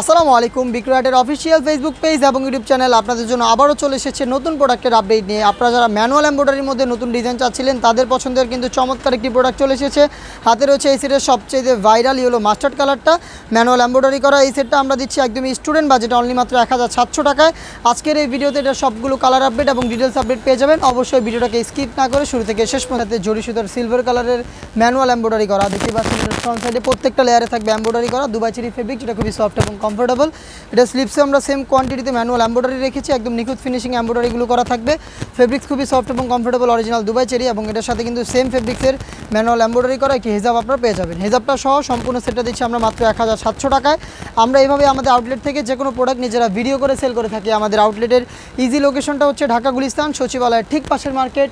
আসসালামু আলাইকুম বিক্রয়াটের অফিসিয়াল ফেসবুক পেজ এবং ইউটিউব চ্যানেল আপনাদের জন্য আবারও চলে এসেছে নতুন প্রোডাক্টের আপডেট নিয়ে। আপনারা যারা ম্যানুয়াল এমব্রয়ডারির মধ্যে নতুন ডিজাইন চাচ্ছিলেন, তাদের পছন্দের কিন্তু চমৎকার একটি প্রোডাক্ট চলে এসেছে। হাতে রয়েছে এই সেটের সবচেয়ে ভাইরাল হলো মাস্টার্ড কালারটা ম্যানুয়াল এমব্রয়ডারি করা এই সেটটা আমরা দিচ্ছি একদমই স্টুডেন্ট বাজেট অনলি মাত্র এক হাজার সাতশো টাকায়। আজকের এই ভিডিওতে এটা সবগুলো কালার আপডেট এবং ডিটেলস আপডেট পেয়ে যাবেন। অবশ্যই ভিডিওটাকে স্কিপ না করে শুরু থেকে শেষ পর্যন্ত জরি সুতার সিলভার কালারের ম্যানুয়াল এমব্রয়ডারি করা। দেখতে পাচ্ছেন ফ্রন্ট সাইডে প্রত্যেকটা লেয়ারে থাকবে এমব্রয়ডারি করা। দুবাই চেরি ফেব্রিক যেটা খুবই সফট এবং কমফোর্টেবল এটা স্লিপসে আমরা সেম কোয়ান্টিটিতে ম্যানুয়াল অ্যাম্বোডারি রেখেছি, একদম নিখুঁত ফিনিশিং অ্যাম্বোডারিগুলো করা থাকবে। ফেব্রিক্স খুবই সফট এবং কমফোর্টেবল অরিজিনাল দুবাই চেরি এবং এটার সাথে কিন্তু সেম ফেব্রিক্সের ম্যানুয়াল এমব্রয়ডারি করা একটি হেজাব আপনারা পেয়ে যাবেন? হেজাবটা সহ সম্পূর্ণ সেটটা দিচ্ছি আমরা মাত্র এক হাজার সাতশো টাকায়। আমরা এইভাবে আমাদের আউটলেট থেকে যে কোনো প্রোডাক্ট নিজেরা ভিডিও করে সেল করে থাকি। আমাদের আউটলেটের ইজি লোকেশনটা হচ্ছে ঢাকা গুলিস্তান, সচিবালয়ের ঠিক পাশের মার্কেট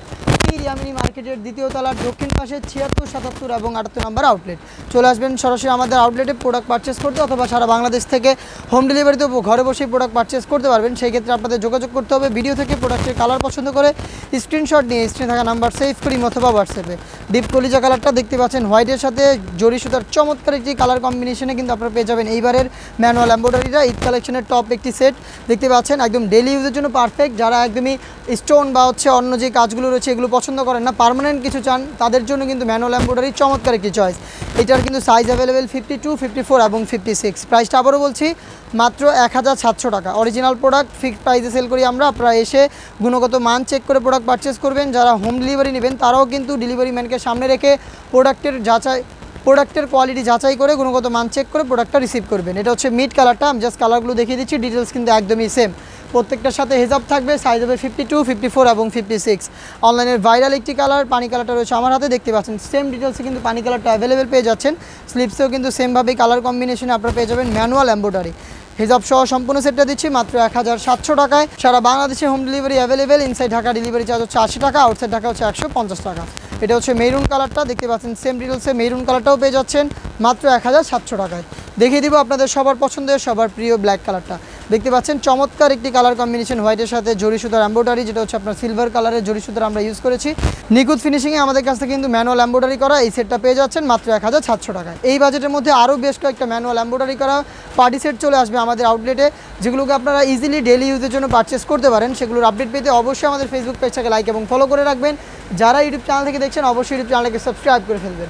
ইয়ামিনি মার্কেটের দ্বিতীয় তলার দক্ষিণ পাশে ছিয়াত্তর, সাতাত্তর এবং আটাত্তর নাম্বার আউটলেট চলে আসবেন সরাসরি আমাদের আউটলেটে প্রোডাক্ট পারচেস করতে অথবা সারা বাংলাদেশ থেকে হোম ডেলিভারিতেও ঘরে বসেই প্রোডাক্ট পারচেস করতে পারবেন। সেই ক্ষেত্রে আপনাদের যোগাযোগ করতে হবে ভিডিও থেকে প্রোডাক্টের কালার পছন্দ করে। স্ক্রিনশট নিয়ে স্ক্রিনে থাকা নাম্বার সেভ করি অথবা হোয়াটসঅ্যাপে ডিপ কলিজা কালারটা দেখতে পাচ্ছেন হোয়াইটের সাথে জরি সুতার চমৎকার একটি কালার কম্বিনেশনে কিন্তু আপনারা পেয়ে যাবেন। এইবারের ম্যানুয়াল এম্ব্রয়ডারিটা ঈদ কালেকশনের টপ একটি সেট দেখতে পাচ্ছেন, একদম ডেলি ইউজের জন্য পারফেক্ট যারা একদমই স্টোন বা হচ্ছে অন্য যে কাজগুলো রয়েছে, এগুলো পছন্দ করেন না পার্মানেন্ট কিছু চান, তাদের জন্য কিন্তু ম্যানুয়াল এম্ব্রয়ডারি চমৎকার একটি চয়েস এটার কিন্তু size available fifty two fifty four এবং ফিফটি সিক্স প্রাইসটা আবারও বলছি, মাত্র এক হাজার সাতশো টাকা। অরিজিনাল প্রোডাক্ট ফিক্সড প্রাইসে সেল করি আমরা, আপনারা এসে গুণগত মান চেক করে প্রোডাক্ট পারচেস করবেন। যারা হোম ডেলিভারি নেবেন, তারাও কিন্তু ডেলিভারি ম্যানকে সামনে রেখে প্রোডাক্টের যাচাই, প্রোডাক্টের কোয়ালিটি যাচাই করে গুণগত মান চেক করে প্রোডাক্টটা রিসিভ করবেন। এটা হচ্ছে মিড কালারটা আমি জাস্ট কালারগুলো দেখিয়ে দিচ্ছি ডিটেলস কিন্তু একদমই সেম প্রত্যেকটার সাথে হেজাব থাকবে সাইজ হবে ফিফটি টু ফিফটি ফোর এবং ফিফটি সিক্স অনলাইনের ভাইরাল একটি কালার পানি কালারটা রয়েছে আমার হাতে, দেখতে পাচ্ছেন। সেম ডিটেলসে কিন্তু পানি কালারটা অ্যাভেলেবেল পেয়ে যাচ্ছেন। স্লিপসেও কিন্তু সেমভাবেই কালার কম্বিনেশনে আপনারা পেয়ে যাবেন ম্যানুয়াল এম্ব্রয়ডারি হিজাব সহ সম্পূর্ণ সেটটা দিচ্ছি মাত্র এক হাজার সাতশো টাকায়। সারা বাংলাদেশে home delivery available inside Dhaka delivery charge হচ্ছে আশি টাকা আউটসাইড ঢাকা হচ্ছে একশো পঞ্চাশ টাকা। এটা হচ্ছে মেরুন কালারটা, দেখতে পাচ্ছেন সেম ডিটেলসে মেরুন কালারটাও পেয়ে যাচ্ছেন, মাত্র এক হাজার সাতশো টাকায়। দেখিয়ে দিব আপনাদের সবার পছন্দের, সবার প্রিয় ব্ল্যাক কালারটা দেখতে পাচ্ছেন, চমৎকার একটি কালার কম্বিনেশন হোয়াইটের সাথে জরি সুতার এম্ব্রয়ডারি যেটা হচ্ছে আপনার সিলভার কালারের জরি সুতার আমরা ইউজ করেছি। নিখুঁত ফিনিশিংয়ে আমাদের কাছ থেকে কিন্তু ম্যানুয়াল এম্ব্রয়ডারি করা এই সেটটা পেয়ে যাচ্ছেন মাত্র এক হাজার সাতশো টাকায়। এই বাজেটের মধ্যে আরও বেশ কয়েকটা ম্যানুয়াল এম্ব্রয়ডারি করা পার্টি সেট চলে আসবে আমাদের আউটলেটে যেগুলোকে আপনারা ইজিলি ডেলি ইউজের জন্য পারচেস করতে পারেন। সেগুলোর আপডেট পেতে অবশ্যই আমাদের ফেসবুক পেজটাকে লাইক এবং ফলো করে রাখবেন। যারা ইউটিউব চ্যানেল থেকে দেখছেন, অবশ্যই ইউটিউব চ্যানেলকে সাবস্ক্রাইব করে ফেলবেন।